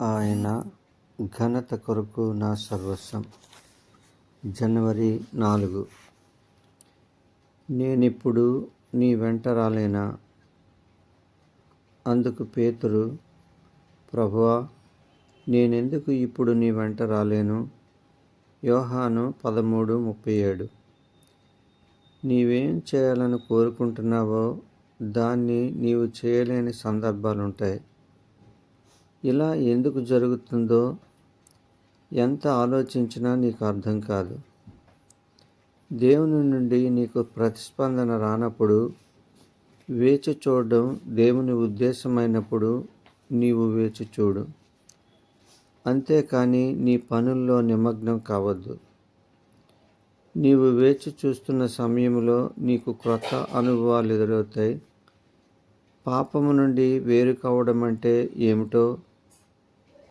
ఆయన ఘనత కొరకు నా సర్వస్వం. జనవరి నాలుగు. నేనిప్పుడు నీ వెంట రాలేనా? అందుకు పేతురు ప్రభువా నేనెందుకు ఇప్పుడు నీ వెంట రాలేను? యోహాను పదమూడు ముప్పై ఏడు. నీవేం చేయాలని కోరుకుంటున్నావో దాన్ని నీవు చేయలేని సందర్భాలుంటాయి. ఇలా ఎందుకు జరుగుతుందో ఎంత ఆలోచించినా నీకు అర్థం కాదు. దేవుని నుండి నీకు ప్రతిస్పందన రానప్పుడు వేచి చూడడం దేవుని ఉద్దేశమైనప్పుడు నీవు వేచి చూడు. అంతేకాని నీ పనుల్లో నిమగ్నం కావద్దు. నీవు వేచి చూస్తున్న సమయంలో నీకు క్రొత్త అనుభవాలు ఎదురవుతాయి. పాపము నుండి వేరు కావడం అంటే ఏమిటో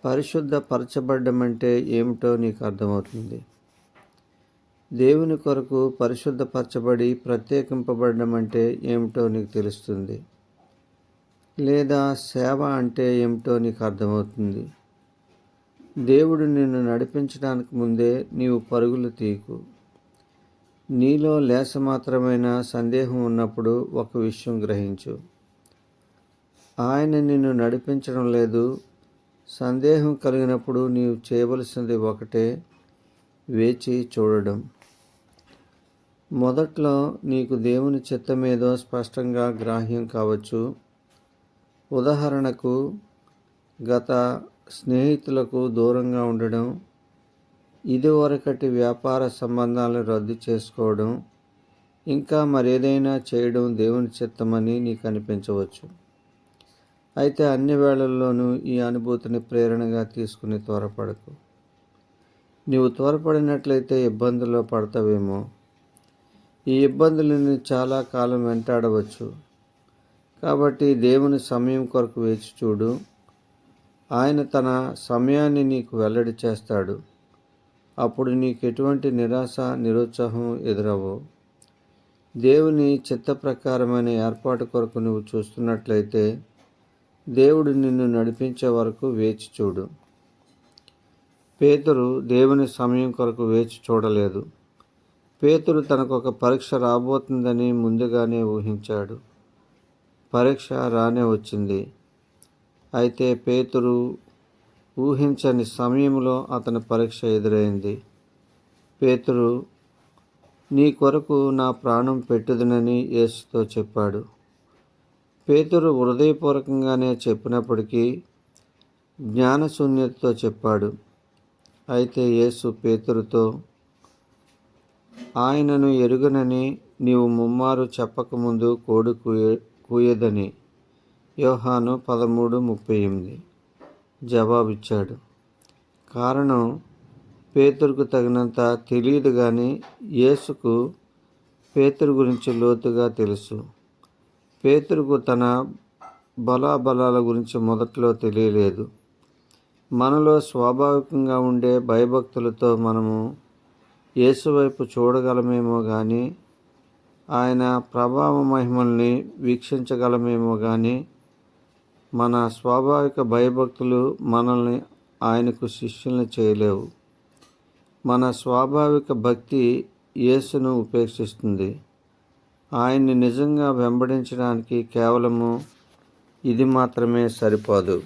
పరిశుద్ధ పరచబడ్డం అంటే ఏమిటో నీకు అర్థమవుతుంది. దేవుని కొరకు పరిశుద్ధపరచబడి ప్రత్యేకింపబడడం అంటే ఏమిటో నీకు తెలుస్తుంది. లేదా సేవ అంటే ఏమిటో నీకు అర్థమవుతుంది. దేవుడు నిన్ను నడిపించడానికి ముందే నీవు పరుగులు తీకు నీలో లేస మాత్రమైన సందేహం ఉన్నప్పుడు ఒక విషయం గ్రహించు. ఆయన నిన్ను నడిపించడం లేదు సందేహం కలిగినప్పుడు నీవు చేయవలసింది ఒకటే వేచి చూడడం. మొదట్లో నీకు దేవుని చిత్తమేదో స్పష్టంగా గ్రాహ్యం కావచ్చు. ఉదాహరణకు గత స్నేహితులకు దూరంగా ఉండడం ఇదివరకటి వ్యాపార సంబంధాలను రద్దు చేసుకోవడం ఇంకా మరేదైనా చేయడం దేవుని చిత్తమని నీకు అనిపించవచ్చు. అయితే అన్ని వేళల్లోనూ ఈ అనుభూతిని ప్రేరణగా తీసుకుని త్వరపడకు. నీవు త్వరపడినట్లయితే ఇబ్బందుల్లో పడతావేమో. ఈ ఇబ్బందులను చాలా కాలం వెంటాడవచ్చు. కాబట్టి దేవుని సమయం కొరకు వేచి చూడు. ఆయన తన సమయాన్ని నీకు వెల్లడి చేస్తాడు. అప్పుడు నీకు ఎటువంటి నిరాశ నిరుత్సాహం ఎదురవు. దేవుని చిత్త ప్రకారమైన ఏర్పాటు కొరకు నువ్వు చూస్తున్నట్లయితే దేవుడు నిన్ను నడిపించే వరకు వేచి చూడు. పేతురు దేవుని సమయం కొరకు వేచి చూడలేదు. పేతురు తనకు ఒక పరీక్ష రాబోతుందని ముందుగానే ఊహించాడు. పరీక్ష రానే వచ్చింది. అయితే పేతురు ఊహించని సమయంలో అతని పరీక్ష ఎదురైంది. పేతురు నీ కొరకు నా ప్రాణం పెట్టుదనని యేసుతో చెప్పాడు. పేతురు హృదయపూర్వకంగానే చెప్పినప్పటికీ జ్ఞానశూన్యతతో చెప్పాడు. అయితే యేసు పేతురుతో ఆయనను ఎరుగనని నీవు ముమ్మారు చెప్పకముందు కోడి కూయ కూయదని యోహాను పదమూడు ముప్పై ఎనిమిది జవాబిచ్చాడు. కారణం పేతురుకు తగినంత తెలియదు కానీ యేసుకు పేతురు గురించి లోతుగా తెలుసు. పేతురుకు తన బలాబలాల గురించి మొదట్లో తెలియలేదు. మనలో స్వాభావికంగా ఉండే భయభక్తులతో మనము యేసు వైపు చూడగలమేమో కానీ ఆయన ప్రభావ మహిమల్ని వీక్షించగలమేమో కానీ మన స్వాభావిక భయభక్తులు మనల్ని ఆయనకు శిష్యుల్ని చేయలేవు. మన స్వాభావిక భక్తి యేసును ఉపేక్షిస్తుంది. ఆయన్ని నిజంగా వెంబడించడానికి కేవలము ఇది మాత్రమే సరిపోదు.